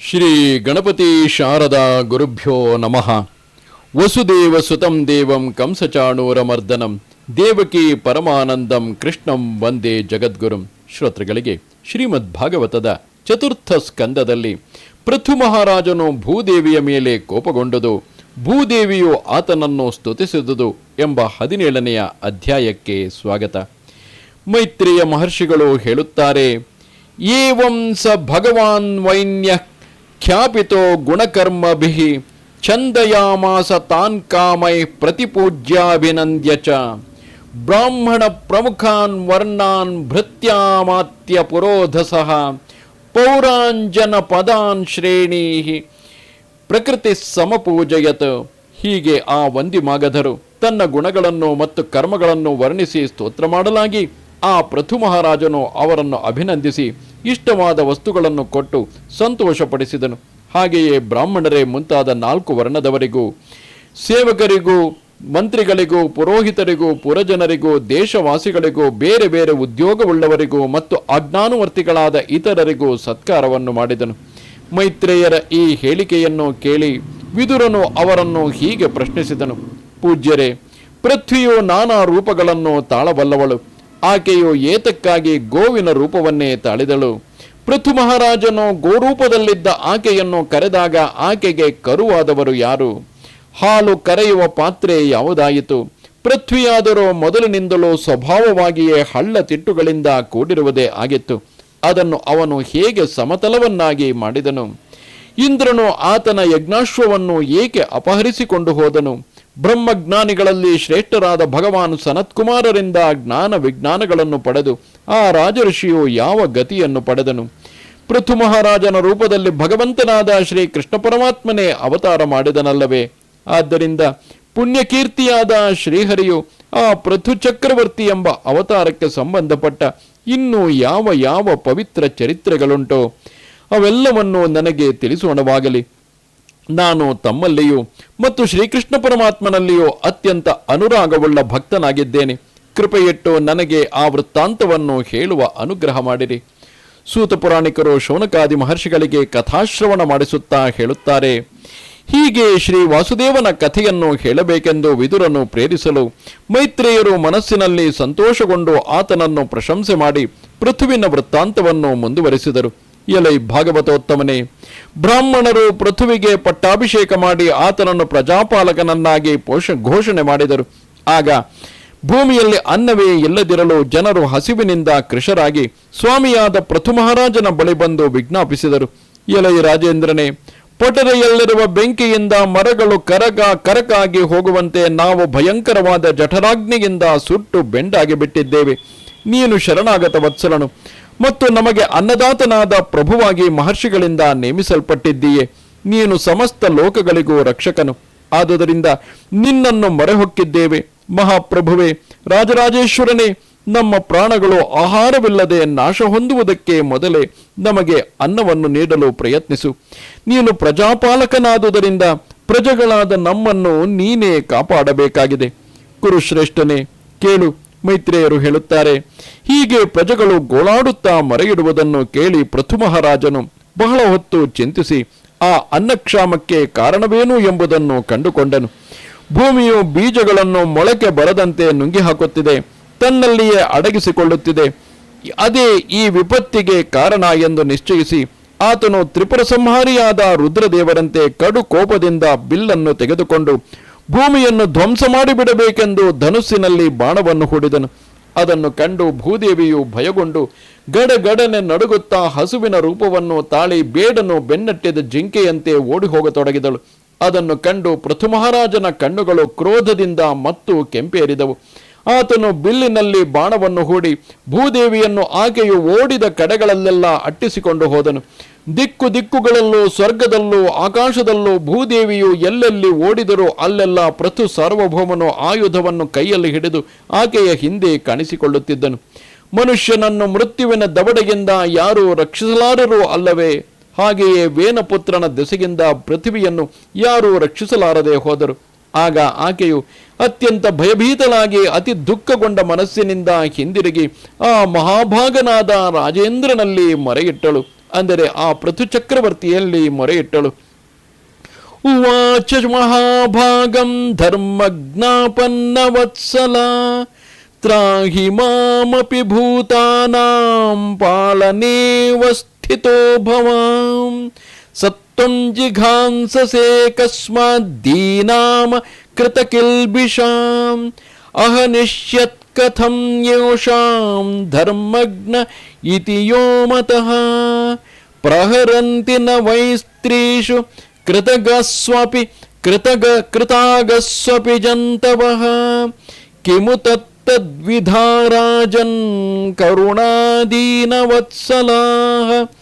ಶ್ರೀ ಗಣಪತಿ ಶಾರದಾ ಗುರುಭ್ಯೋ ನಮಃ. ವಸುದೇವ ಸುತಂ ದೇವಂ ಕಂಸಚಾಣೂರಮರ್ದನಂ. ದೇವಕಿ ಪರಮಾನಂದಂ ಕೃಷ್ಣಂ ವಂದೇ ಜಗದ್ಗುರುಂ. ಶ್ರೋತೃಗಳಿಗೆ ಶ್ರೀಮದ್ ಭಾಗವತದ ಚತುರ್ಥ ಸ್ಕಂದದಲ್ಲಿ ಪೃಥು ಮಹಾರಾಜನು ಭೂದೇವಿಯ ಮೇಲೆ ಕೋಪಗೊಂಡುದು, ಭೂದೇವಿಯು ಆತನನ್ನು ಸ್ತುತಿಸಿದುದು ಎಂಬ ಹದಿನೇಳನೆಯ ಅಧ್ಯಾಯಕ್ಕೆ ಸ್ವಾಗತ. ಮೈತ್ರಿಯ ಮಹರ್ಷಿಗಳು ಹೇಳುತ್ತಾರೆ, ಏವಂ ಸ ಭಗವಾನ್ ವೈನ್ಯ ಖ್ಯಾಪಿತೋ ಗುಣಕರ್ಮಭಿ ಛಂದಯಾಮಾಸ ತಾನ್ ಕಾಮೈ ಪ್ರತಿಪೂಜ್ಯಾಭಿನಂದ್ಯ ಚ ಬ್ರಾಹ್ಮಣ ಪ್ರಮುಖಾನ್ ವರ್ಣಾನ್ ಭೃತ್ಯಾಮಾತ್ಯ ಪುರೋಧಸಃ ಪೌರಾಂಜನ ಪದಾನ್ ಶ್ರೇಣೀ ಪ್ರಕೃತಿ ಸಮಪೂಜಯತ್ ಹೀಗೆ ಆ ವಂದಿ ಮಾಗಧರು ತನ್ನ ಗುಣಗಳನ್ನು ಮತ್ತು ಕರ್ಮಗಳನ್ನು ವರ್ಣಿಸಿ ಸ್ತೋತ್ರ ಮಾಡಲಾಗಿ। ಆ ಪ್ರಥು ಮಹಾರಾಜನು ಅವರನ್ನು ಅಭಿನಂದಿಸಿ ಇಷ್ಟವಾದ ವಸ್ತುಗಳನ್ನು ಕೊಟ್ಟು ಸಂತೋಷಪಡಿಸಿದನು. ಹಾಗೆಯೇ ಬ್ರಾಹ್ಮಣರೇ ಮುಂತಾದ ನಾಲ್ಕು ವರ್ಣದವರಿಗೂ, ಸೇವಕರಿಗೂ, ಮಂತ್ರಿಗಳಿಗೂ, ಪುರೋಹಿತರಿಗೂ, ಪುರಜನರಿಗೂ, ದೇಶವಾಸಿಗಳಿಗೂ, ಬೇರೆ ಬೇರೆ ಉದ್ಯೋಗವುಳ್ಳವರಿಗೂ ಮತ್ತು ಅಜ್ಞಾನುವರ್ತಿಗಳಾದ ಇತರರಿಗೂ ಸತ್ಕಾರವನ್ನು ಮಾಡಿದನು. ಮೈತ್ರೇಯರ ಈ ಹೇಳಿಕೆಯನ್ನು ಕೇಳಿ ವಿದುರನು ಅವರನ್ನು ಹೀಗೆ ಪ್ರಶ್ನಿಸಿದನು. ಪೂಜ್ಯರೇ, ಪೃಥ್ವಿಯು ನಾನಾ ರೂಪಗಳನ್ನು ತಾಳಬಲ್ಲವಳು. ಆಕೆಯು ಏತಕ್ಕಾಗಿ ಗೋವಿನ ರೂಪವನ್ನೇ ತಾಳಿದಳು. ಪೃಥು ಮಹಾರಾಜನು ಗೋರೂಪದಲ್ಲಿದ್ದ ಆಕೆಯನ್ನು ಕರೆದಾಗ ಆಕೆಗೆ ಕರುವಾದವರು ಯಾರು? ಹಾಲು ಕರೆಯುವ ಪಾತ್ರೆ ಯಾವುದಾಯಿತು? ಪೃಥ್ವಿಯಾದರೂ ಮೊದಲಿನಿಂದಲೂ ಸ್ವಭಾವವಾಗಿಯೇ ಹಳ್ಳ ತಿಟ್ಟುಗಳಿಂದ ಕೂಡಿರುವುದೇ ಆಗಿತ್ತು. ಅದನ್ನು ಅವನು ಹೇಗೆ ಸಮತಲವನ್ನಾಗಿ ಮಾಡಿದನು? ಇಂದ್ರನು ಆತನ ಯಜ್ಞಾಶ್ವವನ್ನು ಏಕೆ ಅಪಹರಿಸಿಕೊಂಡು ಹೋದನು? ಬ್ರಹ್ಮಜ್ಞಾನಿಗಳಲ್ಲಿ ಶ್ರೇಷ್ಠರಾದ ಭಗವಾನ್ ಸನತ್ಕುಮಾರರಿಂದ ಜ್ಞಾನ ವಿಜ್ಞಾನಗಳನ್ನು ಪಡೆದು ಆ ರಾಜಋಷಿಯು ಯಾವ ಗತಿಯನ್ನು ಪಡೆದನು? ಪೃಥು ಮಹಾರಾಜನ ರೂಪದಲ್ಲಿ ಭಗವಂತನಾದ ಶ್ರೀ ಕೃಷ್ಣ ಪರಮಾತ್ಮನೇ ಅವತಾರ ಮಾಡಿದನಲ್ಲವೇ? ಆದ್ದರಿಂದ ಪುಣ್ಯಕೀರ್ತಿಯಾದ ಶ್ರೀಹರಿಯು ಆ ಪೃಥು ಚಕ್ರವರ್ತಿ ಎಂಬ ಅವತಾರಕ್ಕೆ ಸಂಬಂಧಪಟ್ಟ ಇನ್ನು ಯಾವ ಯಾವ ಪವಿತ್ರ ಚರಿತ್ರೆಗಳುಂಟೋ? ಅವೆಲ್ಲವನ್ನು ನನಗೆ ತಿಳಿಸೋಣವಾಗಲಿ. ನಾನು ತಮ್ಮಲ್ಲಿಯೂ ಮತ್ತು ಶ್ರೀಕೃಷ್ಣ ಪರಮಾತ್ಮನಲ್ಲಿಯೂ ಅತ್ಯಂತ ಅನುರಾಗವುಳ್ಳ ಭಕ್ತನಾಗಿದ್ದೇನೆ. ಕೃಪೆಯಿಟ್ಟು ನನಗೆ ಆ ವೃತ್ತಾಂತವನ್ನು ಹೇಳುವ ಅನುಗ್ರಹ ಮಾಡಿರಿ. ಸೂತ ಪುರಾಣಿಕರು ಶೌನಕಾದಿ ಮಹರ್ಷಿಗಳಿಗೆ ಕಥಾಶ್ರವಣ ಮಾಡಿಸುತ್ತಾ ಹೇಳುತ್ತಾರೆ, ಹೀಗೆ ಶ್ರೀ ವಾಸುದೇವನ ಕಥೆಯನ್ನು ಹೇಳಬೇಕೆಂದು ವಿದುರನ್ನು ಪ್ರೇರಿಸಲು ಮೈತ್ರೇಯರು ಮನಸ್ಸಿನಲ್ಲಿ ಸಂತೋಷಗೊಂಡು ಆತನನ್ನು ಪ್ರಶಂಸೆ ಮಾಡಿ ಪೃಥುವಿನ ವೃತ್ತಾಂತವನ್ನು ಮುಂದುವರಿಸಿದರು. ಎಲೈ ಭಾಗವತೋತ್ತಮನೇ. ಬ್ರಾಹ್ಮಣರು ಪೃಥುವಿಗೆ ಪಟ್ಟಾಭಿಷೇಕ ಮಾಡಿ ಆತನನ್ನು ಪ್ರಜಾಪಾಲಕನನ್ನಾಗಿ ಪೋಷ ಘೋಷಣೆ ಮಾಡಿದರು. ಆಗ ಭೂಮಿಯಲ್ಲಿ ಅನ್ನವೇ ಇಲ್ಲದಿರಲು ಜನರು ಹಸಿವಿನಿಂದ ಕೃಷರಾಗಿ ಸ್ವಾಮಿಯಾದ ಪೃಥು ಮಹಾರಾಜನ ಬಳಿ ಬಂದು ವಿಜ್ಞಾಪಿಸಿದರು. ಎಲೈ ರಾಜೇಂದ್ರನೇ, ಪೊಟರೆಯಲ್ಲಿರುವ ಬೆಂಕಿಯಿಂದ ಮರಗಳು ಕರಗ ಕರಕಾಗಿ ಹೋಗುವಂತೆ ನಾವು ಭಯಂಕರವಾದ ಜಠರಾಗ್ನಿಯಿಂದ ಸುಟ್ಟು ಬೆಂಡಾಗಿ ಬಿಟ್ಟಿದ್ದೇವೆ. ನೀನು ಶರಣಾಗತ ವತ್ಸಲನು. ಮತ್ತು ನಮಗೆ ಅನ್ನದಾತನಾದ ಪ್ರಭುವಾಗಿ ಮಹರ್ಷಿಗಳಿಂದ ನೇಮಿಸಲ್ಪಟ್ಟಿದ್ದೀಯೆ. ನೀನು ಸಮಸ್ತ ಲೋಕಗಳಿಗೂ ರಕ್ಷಕನು. ಆದುದರಿಂದ ನಿನ್ನನ್ನು ಮೊರೆಹೊಕ್ಕಿದ್ದೇವೆ. ಮಹಾಪ್ರಭುವೇ, ರಾಜರಾಜೇಶ್ವರನೇ, ನಮ್ಮ ಪ್ರಾಣಗಳು ಆಹಾರವಿಲ್ಲದೆ ನಾಶ ಹೊಂದುವುದಕ್ಕೆ ಮೊದಲೇ ನಮಗೆ ಅನ್ನವನ್ನು ನೀಡಲು ಪ್ರಯತ್ನಿಸು. ನೀನು ಪ್ರಜಾಪಾಲಕನಾದುದರಿಂದ ಪ್ರಜೆಗಳಾದ ನಮ್ಮನ್ನು ನೀನೇ ಕಾಪಾಡಬೇಕಾಗಿದೆ. ಕುರುಶ್ರೇಷ್ಠನೇ, ಕೇಳು ಮೈತ್ರೇಯರು ಹೇಳುತ್ತಾರೆ, ಹೀಗೆ ಪ್ರಜೆಗಳು ಗೋಳಾಡುತ್ತಾ ಮರೆಯಿಡುವುದನ್ನು ಕೇಳಿ ಪೃಥು ಮಹಾರಾಜನು ಬಹಳ ಹೊತ್ತು ಚಿಂತಿಸಿ, ಆ ಅನ್ನಕ್ಷಾಮಕ್ಕೆ ಕಾರಣವೇನು ಎಂಬುದನ್ನು ಕಂಡುಕೊಂಡನು. ಭೂಮಿಯು ಬೀಜಗಳನ್ನು ಮೊಳಕೆ ಬರದಂತೆ ನುಂಗಿ ಹಾಕುತ್ತಿದೆ, ತನ್ನಲ್ಲಿಯೇ ಅಡಗಿಸಿಕೊಳ್ಳುತ್ತಿದೆ. ಅದೇ ಈ ವಿಪತ್ತಿಗೆ ಕಾರಣ ಎಂದು ನಿಶ್ಚಯಿಸಿ ಆತನು ತ್ರಿಪುರ ಸಂಹಾರಿಯಾದ ರುದ್ರದೇವರಂತೆ ಕಡು ಕೋಪದಿಂದ ಬಿಲ್ಲನ್ನು ತೆಗೆದುಕೊಂಡು ಭೂಮಿಯನ್ನು ಧ್ವಂಸ ಮಾಡಿಬಿಡಬೇಕೆಂದು ಧನುಸ್ಸಿನಲ್ಲಿ ಬಾಣವನ್ನು ಹೂಡಿದನು. ಅದನ್ನು ಕಂಡು ಭೂದೇವಿಯು ಭಯಗೊಂಡು ಗಡಗಡನೆ ನಡುಗುತ್ತಾ ಹಸುವಿನ ರೂಪವನ್ನು ತಾಳಿ ಬೇಡನು ಬೆನ್ನಟ್ಟಿದ ಜಿಂಕೆಯಂತೆ ಓಡಿ ಹೋಗತೊಡಗಿದಳು ಅದನ್ನು ಕಂಡು ಪೃಥು ಮಹಾರಾಜನ ಕಣ್ಣುಗಳು ಕ್ರೋಧದಿಂದ ಮತ್ತು ಕೆಂಪೇರಿದವು. ಆತನು ಬಿಲ್ಲಿನಲ್ಲಿ ಬಾಣವನ್ನು ಹೂಡಿ ಭೂದೇವಿಯನ್ನು ಆಕೆಯು ಓಡಿದ ಕಡೆಗಳಲ್ಲೆಲ್ಲ ಅಟ್ಟಿಸಿಕೊಂಡು ಹೋದನು. ದಿಕ್ಕು ದಿಕ್ಕುಗಳಲ್ಲೂ, ಸ್ವರ್ಗದಲ್ಲೂ, ಆಕಾಶದಲ್ಲೂ, ಭೂದೇವಿಯು ಎಲ್ಲೆಲ್ಲಿ ಓಡಿದರೂ ಅಲ್ಲೆಲ್ಲ ಪ್ರತು ಸಾರ್ವಭೌಮನು ಆಯುಧವನ್ನು ಕೈಯಲ್ಲಿ ಹಿಡಿದು ಆಕೆಯ ಹಿಂದೆ ಕಾಣಿಸಿಕೊಳ್ಳುತ್ತಿದ್ದನು. ಮನುಷ್ಯನನ್ನು ಮೃತ್ಯುವಿನ ದವಡೆಯಿಂದ ಯಾರೂ ರಕ್ಷಿಸಲಾರರೂ ಅಲ್ಲವೇ? ಹಾಗೆಯೇ ವೇನಪುತ್ರನ ದೆಸೆಗಿಂದ ಪೃಥ್ವಿಯನ್ನು ಯಾರೂ ರಕ್ಷಿಸಲಾರದೆ ಹೋದರು. ಆಗ ಆಕೆಯು ಅತ್ಯಂತ ಭಯಭೀತನಾಗಿ ಅತಿ ದುಃಖಗೊಂಡ ಮನಸ್ಸಿನಿಂದ ಹಿಂದಿರುಗಿ ಆ ಮಹಾಭಾಗನಾದ ರಾಜೇಂದ್ರನಲ್ಲಿ ಮರೆಯಿಟ್ಟಳು. ಅಂದರೆ ಆ ಪೃಥು ಚಕ್ರವರ್ತಿಯಲ್ಲಿ ಮೊರೆ ಇಟ್ಟಳು ಉವಾಚ ಮಹಾಭಾಗಂ ಧರ್ಮಜ್ಞಾಪನ್ನ ವತ್ಸಲ ತ್ರಾಹಿ ಮಾಮಪಿ ಭೂತಾನಾಂ ಪಾಲನೇವ ಸ್ಥಿತೋ ಭವಾಂ ಸತ್ವಂ ಜಿಘಾಂಸಸೆ ಕಸ್ಮಾದ್ದೀನಾಮ ಕೃತಕಿಲ್ಬಿಷಾಂ. ಅಹನಿಷ್ಯತ್ कथम योषाम धर्मग्न इति यो मतः? प्रहरन्ति न वै स्त्रीषु कृतगस्वपि कृतग कृतागस्वपि जन्तवः। किमु तत्तद्विधा राजन् करुणादीनवत्सलाः?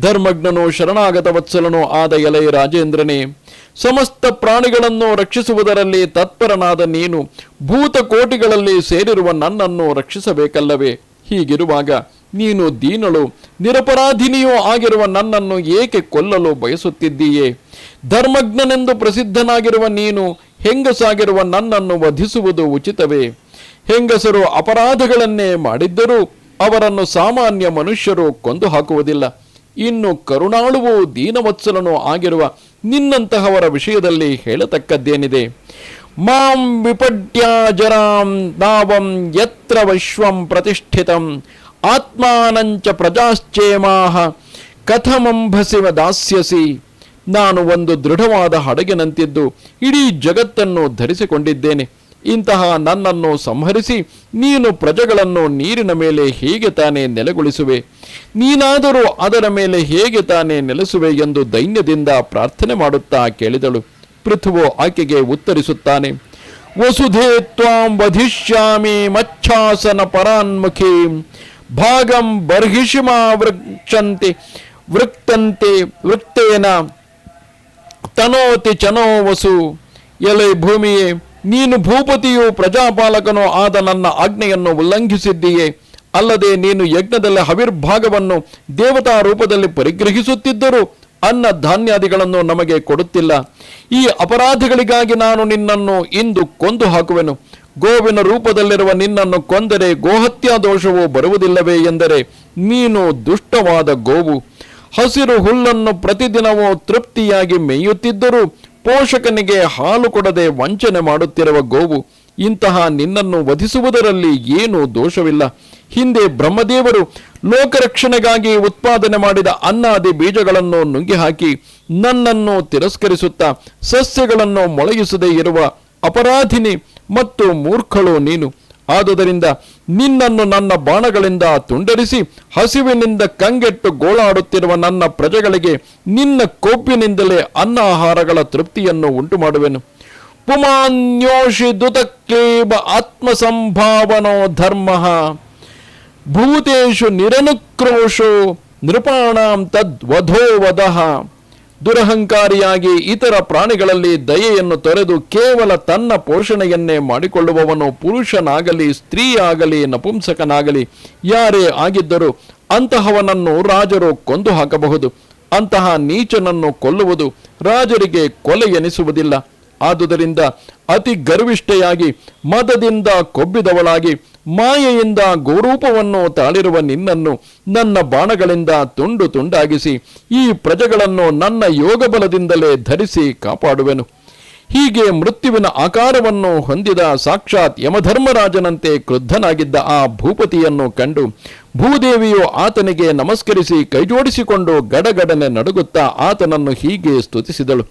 ಧರ್ಮಜ್ಞನು ಶರಣಾಗತ ವತ್ಸಲನೋ ಆದ ಎಲೆಯ ರಾಜೇಂದ್ರನೇ, ಸಮಸ್ತ ಪ್ರಾಣಿಗಳನ್ನು ರಕ್ಷಿಸುವುದರಲ್ಲಿ ತತ್ಪರನಾದ ನೀನು, ಭೂತಕೋಟಿಗಳಲ್ಲಿ ಸೇರಿರುವ ನನ್ನನ್ನು ರಕ್ಷಿಸಬೇಕಲ್ಲವೇ? ಹೀಗಿರುವಾಗ ನೀನು ದೀನಳು, ನಿರಪರಾಧಿನಿಯೂ ಆಗಿರುವ ನನ್ನನ್ನು ಏಕೆ ಕೊಲ್ಲಲು ಬಯಸುತ್ತಿದ್ದೀಯೇ? ಧರ್ಮಜ್ಞನೆಂದು ಪ್ರಸಿದ್ಧನಾಗಿರುವ ನೀನು, ಹೆಂಗಸಾಗಿರುವ ನನ್ನನ್ನು ವಧಿಸುವುದು ಉಚಿತವೇ? ಹೆಂಗಸರು ಅಪರಾಧಗಳನ್ನೇ ಮಾಡಿದ್ದರೂ ಅವರನ್ನು ಸಾಮಾನ್ಯ ಮನುಷ್ಯರು ಕೊಂದು ಹಾಕುವುದಿಲ್ಲ. ಇನ್ನು ಕರುಣಾಳುವು ದೀನವತ್ಸಲನೂ ಆಗಿರುವ ನಿನ್ನಂತಹವರ ವಿಷಯದಲ್ಲಿ ಹೇಳತಕ್ಕದ್ದೇನಿದೆ? ಮಾಂ ವಿಪಡ್ಯಾಜರಾಂ ನಾವಂ ಯತ್ರ ವಿಶ್ವಂ ಪ್ರತಿಷ್ಠಿತಂ ಆತ್ಮಾನಂಚ ಪ್ರಜಾಶ್ಚೇಮಾಹ ಕಥಮಂಭಸಿವ ದಾಸ್ಯಸಿ. ನಾನು ಒಂದು ದೃಢವಾದ ಹಡಗಿನಂತಿದ್ದು ಇಡೀ ಜಗತ್ತನ್ನು ಧರಿಸಿಕೊಂಡಿದ್ದೇನೆ. ಇಂತಹ ನನ್ನನ್ನು ಸಂಹರಿಸಿ ನೀನು ಪ್ರಜೆಗಳನ್ನು ನೀರಿನ ಮೇಲೆ ಹೇಗೆ ತಾನೇ ನೆಲೆಗೊಳಿಸುವೆ? ನೀನಾದರೂ ಅದರ ಮೇಲೆ ಹೇಗೆ ತಾನೇ ನೆಲೆಸುವೆ ಎಂದು ದೈನ್ಯದಿಂದ ಪ್ರಾರ್ಥನೆ ಮಾಡುತ್ತಾ ಕೇಳಿದಳು. ಪೃಥುವು ಆಕೆಗೆ ಉತ್ತರಿಸುತ್ತಾನೆ, ವಸುಧೇ ತ್ವಾಂ ವಧಿಷ್ಯಾಮಿ ಮಚ್ಛಾಸನ ಪರಾನ್ಮುಖಿ ಭಾಗಂ ಬರ್ಹಿಷಿಮಾ ವೃಕ್ಷಂತೆ ವೃಕ್ತಂತೆ ವೃತ್ತೇನ ತನೋತಿ ಚನೋ ವಸು ಎಲೆ ಭೂಮಿಯೇ ನೀನು ಭೂಪತಿಯು ಪ್ರಜಾಪಾಲಕನೂ ಆದ ನನ್ನ ಆಜ್ಞೆಯನ್ನು ಉಲ್ಲಂಘಿಸಿದ್ದೀಯೇ. ಅಲ್ಲದೆ ನೀನು ಯಜ್ಞದಲ್ಲಿ ಹವಿರ್ಭಾಗವನ್ನು ದೇವತಾ ರೂಪದಲ್ಲಿ ಪರಿಗ್ರಹಿಸುತ್ತಿದ್ದರೂ ಅನ್ನ ಧಾನ್ಯಾದಿಗಳನ್ನು ನಮಗೆ ಕೊಡುತ್ತಿಲ್ಲ. ಈ ಅಪರಾಧಿಗಳಿಗಾಗಿ ನಾನು ನಿನ್ನನ್ನು ಇಂದು ಕೊಂದು ಹಾಕುವೆನು. ಗೋವಿನ ರೂಪದಲ್ಲಿರುವ ನಿನ್ನನ್ನು ಕೊಂದರೆ ಗೋಹತ್ಯಾ ದೋಷವು ಬರುವುದಿಲ್ಲವೇ ಎಂದರೆ ನೀನು ದುಷ್ಟವಾದ ಗೋವು. ಹಸಿರು ಹುಲ್ಲನ್ನು ಪ್ರತಿದಿನವೂ ತೃಪ್ತಿಯಾಗಿ ಮೇಯುತ್ತಿದ್ದರೂ ಪೋಷಕನಿಗೆ ಹಾಲು ಕೊಡದೆ ವಂಚನೆ ಮಾಡುತ್ತಿರುವ ಗೋವು, ಇಂತಹ ನಿನ್ನನ್ನು ವಧಿಸುವುದರಲ್ಲಿ ಏನೂ ದೋಷವಿಲ್ಲ. ಹಿಂದೆ ಬ್ರಹ್ಮದೇವರು ಲೋಕರಕ್ಷಣೆಗಾಗಿ ಉತ್ಪಾದನೆ ಮಾಡಿದ ಅನ್ನಾದಿ ಬೀಜಗಳನ್ನು ನುಂಗಿ ಹಾಕಿ ನನ್ನನ್ನು ತಿರಸ್ಕರಿಸುತ್ತಾ ಸಸ್ಯಗಳನ್ನು ಮೊಳಗಿಸದೇ ಇರುವ ಅಪರಾಧಿನಿ ಮತ್ತು ಮೂರ್ಖಳು ನೀನು. ಆದುದರಿಂದ ನಿನ್ನನ್ನು ನನ್ನ ಬಾಣಗಳಿಂದ ತುಂಡರಿಸಿ, ಹಸಿವಿನಿಂದ ಕಂಗೆಟ್ಟು ಗೋಳಾಡುತ್ತಿರುವ ನನ್ನ ಪ್ರಜೆಗಳಿಗೆ ನಿನ್ನ ಕೋಪಿನಿಂದಲೇ ಅನ್ನ ಆಹಾರಗಳ ತೃಪ್ತಿಯನ್ನು ಉಂಟು ಮಾಡುವೆನು ಪುಮಾನ್ಯೋಷಿ ದುತಕ್ಲೇಬ ಆತ್ಮಸಂಭಾವನೋ ಧರ್ಮ. ಭೂತೇಶು ನಿರನುಕ್ರೋಶೋ ನೃಪಾಣಾಂ ತದ್ವಧೋ ವದಃ ದುರಹಂಕಾರಿಯಾಗಿ ಇತರ ಪ್ರಾಣಿಗಳಲ್ಲಿ ದಯೆಯನ್ನು ತೊರೆದು ಕೇವಲ ತನ್ನ ಪೋಷಣೆಯನ್ನೇ ಮಾಡಿಕೊಳ್ಳುವವನು ಪುರುಷನಾಗಲಿ, ಸ್ತ್ರೀಯಾಗಲಿ, ನಪುಂಸಕನಾಗಲಿ, ಯಾರೇ ಆಗಿದ್ದರೂ ಅಂತಹವನನ್ನು ರಾಜರು ಕೊಂದು ಹಾಕಬಹುದು ಅಂತಹ ನೀಚನನ್ನು ಕೊಲ್ಲುವುದು ರಾಜರಿಗೆ ಕೊಲೆ ಎನಿಸುವುದಿಲ್ಲ ಆದುದರಿಂದ ಅತಿ ಗರ್ವಿಷ್ಠೆಯಾಗಿ ಮದದಿಂದ ಕೊಬ್ಬಿದವಳಾಗಿ ಮಾಯೆಯಿಂದ ಗೋರೂಪವನ್ನು ತಾಳಿರುವ ನಿನ್ನನ್ನು ನನ್ನ ಬಾಣಗಳಿಂದ ತುಂಡು ತುಂಡಾಗಿಸಿ ಈ ಪ್ರಜೆಗಳನ್ನು ನನ್ನ ಯೋಗಬಲದಿಂದಲೇ ಧರಿಸಿ ಕಾಪಾಡುವೆನು. ಹೀಗೆ ಮೃತ್ಯುವಿನ ಆಕಾರವನ್ನು ಹೊಂದಿದ ಸಾಕ್ಷಾತ್ ಯಮಧರ್ಮರಾಜನಂತೆ ಕ್ರುದ್ಧನಾಗಿದ್ದ ಆ ಭೂಪತಿಯನ್ನು ಕಂಡು ಭೂದೇವಿಯು ಆತನಿಗೆ ನಮಸ್ಕರಿಸಿ ಕೈಜೋಡಿಸಿಕೊಂಡು ಗಡಗಡನೆ ನಡುಗುತ್ತಾ ಆತನನ್ನು ಹೀಗೆ ಸ್ತುತಿಸಿದಳು.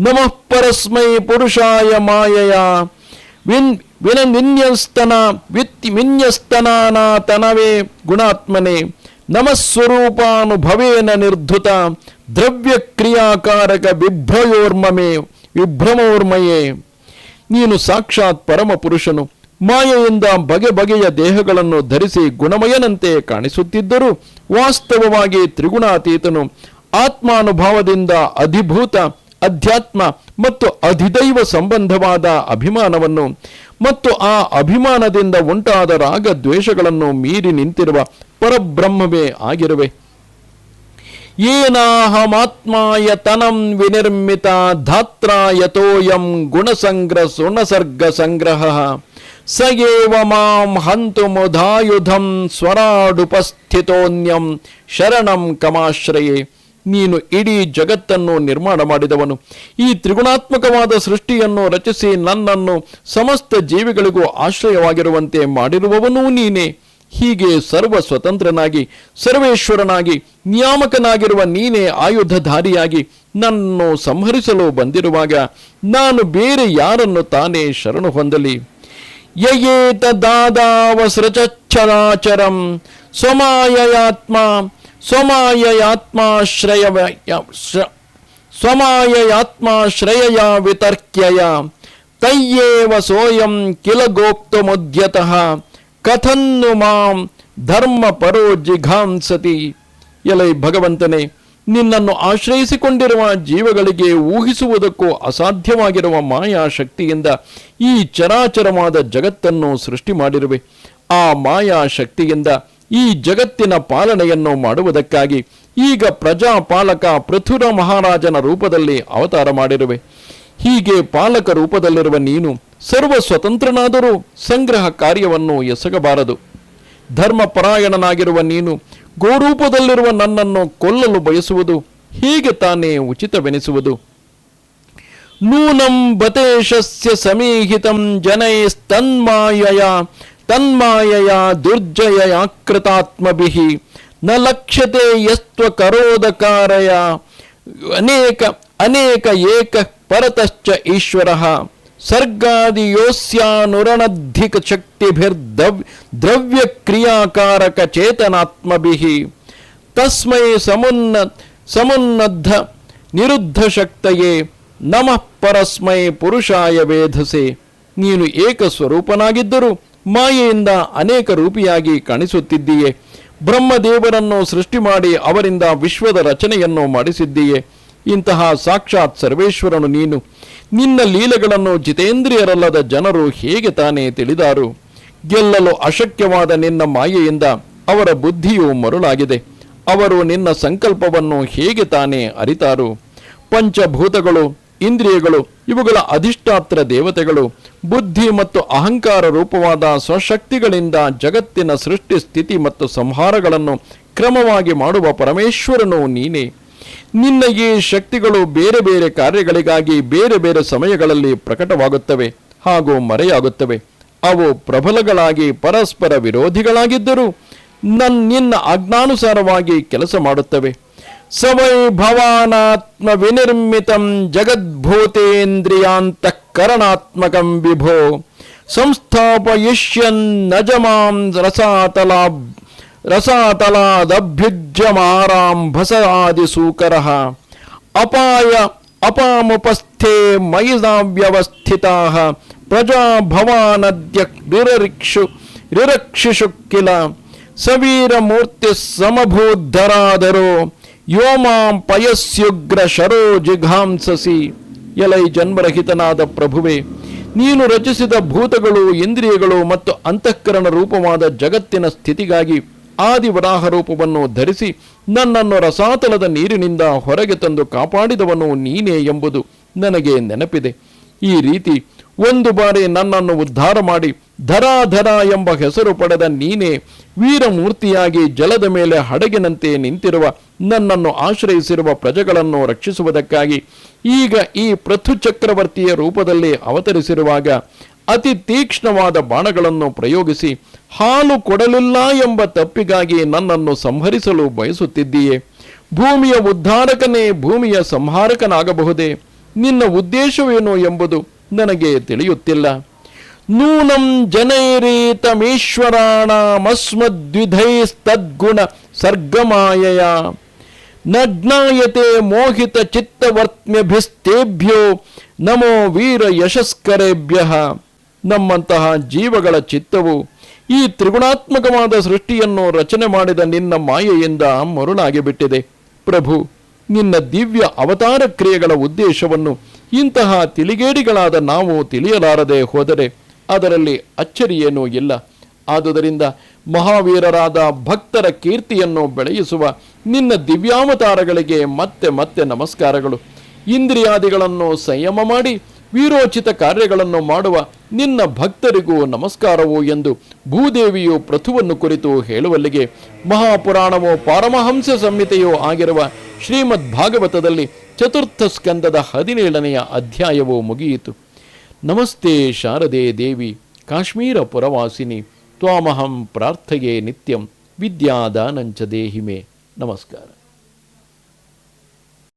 ನಮಃ ಪರಸ್ಮೈ ಪುರುಷಾಯ ಮಾಯಯ ವಿನ್ ವಿನ ವಿನ್ಯಸ್ತನ ವಿತ್ತಿ ವಿನ್ಯಸ್ತನಾತನವೇ ಗುಣಾತ್ಮನೆ, ನಮಸ್ವರೂಪಾನುಭವೇನ ನಿರ್ಧುತ ದ್ರವ್ಯ ಕ್ರಿಯಾಕಾರಕ ವಿಭ್ರಯೋರ್ಮಮೇ ವಿಭ್ರಮೋರ್ಮಯೇ. ನೀನು ಸಾಕ್ಷಾತ್ ಪರಮ ಪುರುಷನು ಮಾಯೆಯಿಂದ ಬಗೆ ಬಗೆಯ ದೇಹಗಳನ್ನು ಧರಿಸಿ ಗುಣಮಯನಂತೆ ಕಾಣಿಸುತ್ತಿದ್ದರೂ ವಾಸ್ತವವಾಗಿ ತ್ರಿಗುಣಾತೀತನು, ಆತ್ಮಾನುಭಾವದಿಂದ ಅಧಿಭೂತ, ಅಧ್ಯಾತ್ಮ ಮತ್ತು ಅಧಿದೈವ ಸಂಬಂಧವಾದ ಅಭಿಮಾನವನ್ನು ಮತ್ತು ಆ ಅಭಿಮಾನದಿಂದ ಉಂಟಾದ ರಾಗ ದ್ವೇಷಗಳನ್ನು ಮೀರಿ ನಿಂತಿರುವ ಪರಬ್ರಹ್ಮವೇ ಆಗಿರುವೆ. ಏನಾಹಮಾತ್ಮಾಯ ತನಂ ವಿನಿರ್ಮಿತ ಧಾತ್ರ ಯತೋಯಂ ಗುಣಸಂಗ್ರ ಸುಣಸರ್ಗ ಸಂಗ್ರಹ. ಸ ಏವ ಮಾಂ ಹಂತು ಮುಧಾಯುಧಂ ಸ್ವರಾಡುಪಸ್ಥಿತೋನ್ಯಂ ಶರಣಂ ಕಮಾಶ್ರಯೇ. ನೀನು ಇಡೀ ಜಗತ್ತನ್ನು ನಿರ್ಮಾಣ ಮಾಡಿದವನು. ಈ ತ್ರಿಗುಣಾತ್ಮಕವಾದ ಸೃಷ್ಟಿಯನ್ನು ರಚಿಸಿ ನನ್ನನ್ನು ಸಮಸ್ತ ಜೀವಿಗಳಿಗೂ ಆಶ್ರಯವಾಗಿರುವಂತೆ ಮಾಡಿರುವವನೂ ನೀನೇ. ಹೀಗೆ ಸರ್ವ ಸ್ವತಂತ್ರನಾಗಿ ಸರ್ವೇಶ್ವರನಾಗಿ, ನಿಯಾಮಕನಾಗಿರುವ ನೀನೇ ಆಯುಧಧಾರಿಯಾಗಿ ನನ್ನನ್ನು ಸಂಹರಿಸಲು ಬಂದಿರುವಾಗ ನಾನು ಬೇರೆ ಯಾರನ್ನು ತಾನೇ ಶರಣು ಹೊಂದಲಿ? ಯಯೇತ ದಾದಾವಸೃಚರಾಚರಂ ಸ್ವಮಾಯಯಾತ್ಮ ಸ್ವಮಾಯಯಾತ್ಮಾಶ್ರಯ ವಿತರ್ಕ್ಯಯ ತಯ್ಯೇವ ಸೋಯಂ ಕಿಲ ಗೋಕ್ತುಮುದ್ಯತಃ ಕಥನ್ನು ಮಾಂ ಧರ್ಮ ಪರೋ ಜಿಘಾಂಸತಿ. ಎಲೈ ಭಗವಂತನೇ, ನಿನ್ನನ್ನು ಆಶ್ರಯಿಸಿಕೊಂಡಿರುವ ಜೀವಗಳಿಗೆ ಊಹಿಸುವುದಕ್ಕೂ ಅಸಾಧ್ಯವಾಗಿರುವ ಮಾಯಾ ಶಕ್ತಿಯಿಂದ ಈ ಚರಾಚರವಾದ ಜಗತ್ತನ್ನು ಸೃಷ್ಟಿ ಮಾಡಿರುವೆ. ಆ ಮಾಯಾ ಶಕ್ತಿಯಿಂದ ಈ ಜಗತ್ತಿನ ಪಾಲನೆಯನ್ನು ಮಾಡುವುದಕ್ಕಾಗಿ ಈಗ ಪ್ರಜಾಪಾಲಕ ಪೃಥುರ ಮಹಾರಾಜನ ರೂಪದಲ್ಲಿ ಅವತಾರ ಮಾಡಿರುವೆ. ಹೀಗೆ ಪಾಲಕ ರೂಪದಲ್ಲಿರುವ ನೀನು ಸರ್ವ ಸ್ವತಂತ್ರನಾದರೂ ಸಂಗ್ರಹ ಕಾರ್ಯವನ್ನು ಎಸಗಬಾರದು. ಧರ್ಮಪರಾಯಣನಾಗಿರುವ ನೀನು ಗೋರೂಪದಲ್ಲಿರುವ ನನ್ನನ್ನು ಕೊಲ್ಲಲು ಬಯಸುವುದು ಹೀಗೆ ತಾನೇ ಉಚಿತವೆನಿಸುವುದು? ನೂನಂ ಬತೇಶಸ್ಯ ಸಮೀಹಿತಂ ಜನೈಸ್ತನ್ಮಾಯಯ ತನ್ಮಾಯಯ ದುರ್ಜಯ ಕೃತಾತ್ಮಭಿಃ ನ ಲಕ್ಷ್ಯತೆ ಯಸ್ತ್ವ ಕರೋದಕಾರಯ. ಅನೇಕ ಅನೇಕ ಏಕ ಪರತಶ್ಚ ಈಶ್ವರ. ಸರ್ಗಾದಿಯೋಸ್ಯಾನುರಣದ್ಧಿಕ ಶಕ್ತಿಭಿರ್ದವ್ ದ್ರವ್ಯ ಕ್ರಿಯಾಕಾರಕ ಚೇತನಾತ್ಮಭಿಃ ತಸ್ಮೈ ಸಮುನ್ನ, ಸಮುನ್ನದ್ಧ ನಿರುದ್ಧ ಶಕ್ತಯೇ, ನಮಃ ಪರಸ್ಮೈ ಪುರುಷಾಯ ವೇಧಸೆ. ನೀನು ಏಕ ಸ್ವರೂಪನಾಗಿದ್ದರೂ ಮಾಯೆಯಿಂದ ಅನೇಕ ರೂಪಿಯಾಗಿ ಕಾಣಿಸುತ್ತಿದ್ದೀಯೆ. ಬ್ರಹ್ಮದೇವರನ್ನು ಸೃಷ್ಟಿ ಮಾಡಿ ಅವರಿಂದ ವಿಶ್ವದ ರಚನೆಯನ್ನು ಮಾಡಿಸಿದ್ದೀಯೆ. ಇಂತಹ ಸಾಕ್ಷಾತ್ ಸರ್ವೇಶ್ವರನು ನೀನು. ನಿನ್ನ ಲೀಲೆಗಳನ್ನು ಜಿತೇಂದ್ರಿಯರಲ್ಲದ ಜನರು ಹೇಗೆ ತಾನೇ ತಿಳಿದಾರು? ಗೆಲ್ಲಲು ಅಶಕ್ಯವಾದ ನಿನ್ನ ಮಾಯೆಯಿಂದ ಅವರ ಬುದ್ಧಿಯು ಮರುಳಾಗಿದೆ. ಅವರು ನಿನ್ನ ಸಂಕಲ್ಪವನ್ನು ಹೇಗೆ ತಾನೇ ಅರಿತಾರು? ಪಂಚಭೂತಗಳು ಇಂದ್ರಿಯಗಳು, ಇವುಗಳ ಅಧಿಷ್ಠಾತ್ರ ದೇವತೆಗಳು, ಬುದ್ಧಿ ಮತ್ತು ಅಹಂಕಾರ ರೂಪವಾದ ಸ್ವಶಕ್ತಿಗಳಿಂದ ಜಗತ್ತಿನ ಸೃಷ್ಟಿ, ಸ್ಥಿತಿ ಮತ್ತು ಸಂಹಾರಗಳನ್ನು ಕ್ರಮವಾಗಿ ಮಾಡುವ ಪರಮೇಶ್ವರನು ನೀನೇ. ನಿನ್ನ ಈ ಶಕ್ತಿಗಳು ಬೇರೆ ಬೇರೆ ಕಾರ್ಯಗಳಿಗಾಗಿ ಬೇರೆ ಬೇರೆ ಸಮಯಗಳಲ್ಲಿ ಪ್ರಕಟವಾಗುತ್ತವೆ ಹಾಗೂ ಮರೆಯಾಗುತ್ತವೆ. ಅವು ಪ್ರಬಲಗಳಾಗಿ ಪರಸ್ಪರ ವಿರೋಧಿಗಳಾಗಿದ್ದರೂ ನನ್ನ ನಿನ್ನ ಆಜ್ಞಾನುಸಾರವಾಗಿ ಕೆಲಸ ಮಾಡುತ್ತವೆ. स भवानात्म विनिर्मित जगद्भूतेन्द्रियान्तःकरणात्मकं विभो। संस्थापयिष्यन्न जमां रसातला रसातलादभ्युज्यमाराम्भसादिसूकरः अपाय अपामुपस्थे मयि व्यवस्थिताः प्रजा भवानद्य रिरक्षु रिरक्षिषु किल। सवीरमूर्तिः समभूद्धराधरो ಯೋಮಾಂ ಪಯಸ್ಯುಗ್ರ ಶರೋ ಜಿಘಾಂಸಸಿ, ಎಲೈ ಜನ್ಮರಹಿತನಾದ ಪ್ರಭುವೆ, ನೀನು ರಚಿಸಿದ ಭೂತಗಳು, ಇಂದ್ರಿಯಗಳು ಮತ್ತು ಅಂತಃಕರಣ ರೂಪವಾದ ಜಗತ್ತಿನ ಸ್ಥಿತಿಗಾಗಿ ಆದಿವರಾಹ ರೂಪವನ್ನು ಧರಿಸಿ ನನ್ನನ್ನು ರಸಾತಲದ ನೀರಿನಿಂದ ಹೊರಗೆ ತಂದು ಕಾಪಾಡಿದವನು ನೀನೇ ಎಂಬುದು ನನಗೆ ನೆನಪಿದೆ. ಈ ರೀತಿ ಒಂದು ಬಾರಿ ನನ್ನನ್ನು ಉದ್ಧಾರ ಮಾಡಿ ಧರಾಧರ ಎಂಬ ಹೆಸರು ಪಡೆದ ನೀನೇ ವೀರಮೂರ್ತಿಯಾಗಿ ಜಲದ ಮೇಲೆ ಹಡಗಿನಂತೆ ನಿಂತಿರುವ ನನ್ನನ್ನು ಆಶ್ರಯಿಸಿರುವ ಪ್ರಜೆಗಳನ್ನು ರಕ್ಷಿಸುವುದಕ್ಕಾಗಿ ಈಗ ಈ ಪೃಥು ಚಕ್ರವರ್ತಿಯ ರೂಪದಲ್ಲಿ ಅವತರಿಸಿರುವಾಗ ಅತಿ ತೀಕ್ಷ್ಣವಾದ ಬಾಣಗಳನ್ನು ಪ್ರಯೋಗಿಸಿ ಹಾಲು ಕೊಡಲಿಲ್ಲ ಎಂಬ ತಪ್ಪಿಗಾಗಿ ನನ್ನನ್ನು ಸಂಹರಿಸಲು ಬಯಸುತ್ತಿದ್ದೀಯೇ. ಭೂಮಿಯ ಉದ್ಧಾರಕನೇ ಭೂಮಿಯ ಸಂಹಾರಕನಾಗಬಹುದೇ? ನಿನ್ನ ಉದ್ದೇಶವೇನು ಎಂಬುದು ನನಗೆ ತಿಳಿಯುತ್ತಿಲ್ಲ. ನೂನಂ ಜನೈರೀತಮೀಶ್ವರಾಣಮಸ್ಮದ್ವಿಧೈಸ್ತದ್ಗುಣ ಸರ್ಗಮಾಯಯ. ನಜ್ಞಾಯತೆ ಮೋಹಿತ ಚಿತ್ತವರ್ತ್ಮ್ಯಭಿಸ್ತೇಭ್ಯೋ ನಮೋ ವೀರ ಯಶಸ್ಕರೇಭ್ಯ. ನಮ್ಮಂತಹ ಜೀವಗಳ ಚಿತ್ತವು ಈ ತ್ರಿಗುಣಾತ್ಮಕವಾದ ಸೃಷ್ಟಿಯನ್ನು ರಚನೆ ಮಾಡಿದ ನಿನ್ನ ಮಾಯೆಯಿಂದ ಮರುಳಾಗಿ ಬಿಟ್ಟಿದೆ ಪ್ರಭು, ನಿನ್ನ ದಿವ್ಯ ಅವತಾರ ಕ್ರಿಯೆಗಳ ಉದ್ದೇಶವನ್ನು ಇಂತಹ ತಿಳಿಗೇಡಿಗಳಾದ ನಾವು ತಿಳಿಯಲಾರದೆ ಹೋದರೆ ಅದರಲ್ಲಿ ಅಚ್ಚರಿಯೇನೂ ಇಲ್ಲ. ಆದುದರಿಂದ ಮಹಾವೀರರಾದ ಭಕ್ತರ ಕೀರ್ತಿಯನ್ನು ಬೆಳೆಯಿಸುವ ನಿನ್ನ ದಿವ್ಯಾವತಾರಗಳಿಗೆ ಮತ್ತೆ ಮತ್ತೆ ನಮಸ್ಕಾರಗಳು. ಇಂದ್ರಿಯಾದಿಗಳನ್ನು ಸಂಯಮ ಮಾಡಿ ವೀರೋಚಿತ ಕಾರ್ಯಗಳನ್ನು ಮಾಡುವ ನಿನ್ನ ಭಕ್ತರಿಗೂ ನಮಸ್ಕಾರವು ಎಂದು ಭೂದೇವಿಯು ಪೃಥುವನ್ನು ಕುರಿತು ಹೇಳುವಲ್ಲಿಗೆ ಮಹಾಪುರಾಣವೋ ಪಾರಮಹಂಸ ಸಂಹಿತೆಯೋ ಆಗಿರುವ ಶ್ರೀಮದ್ ಭಾಗವತದಲ್ಲಿ ಚತುರ್ಥ ಸ್ಕಂದದ ಹದಿನೇಳನೆಯ ಅಧ್ಯಾಯವು ಮುಗಿಯಿತು. ನಮಸ್ತೆ ಶಾರದೆ ದೇವಿ, ಕಾಶ್ಮೀರ ಪುರವಾಸಿನಿ, ತ್ವಾಮಹಂ ಪ್ರಾರ್ಥೆಯೇ ನಿತ್ಯಂ, ವಿದ್ಯಾದಾನಂಚ ದೇಹಿಮೆ. ನಮಸ್ಕಾರ.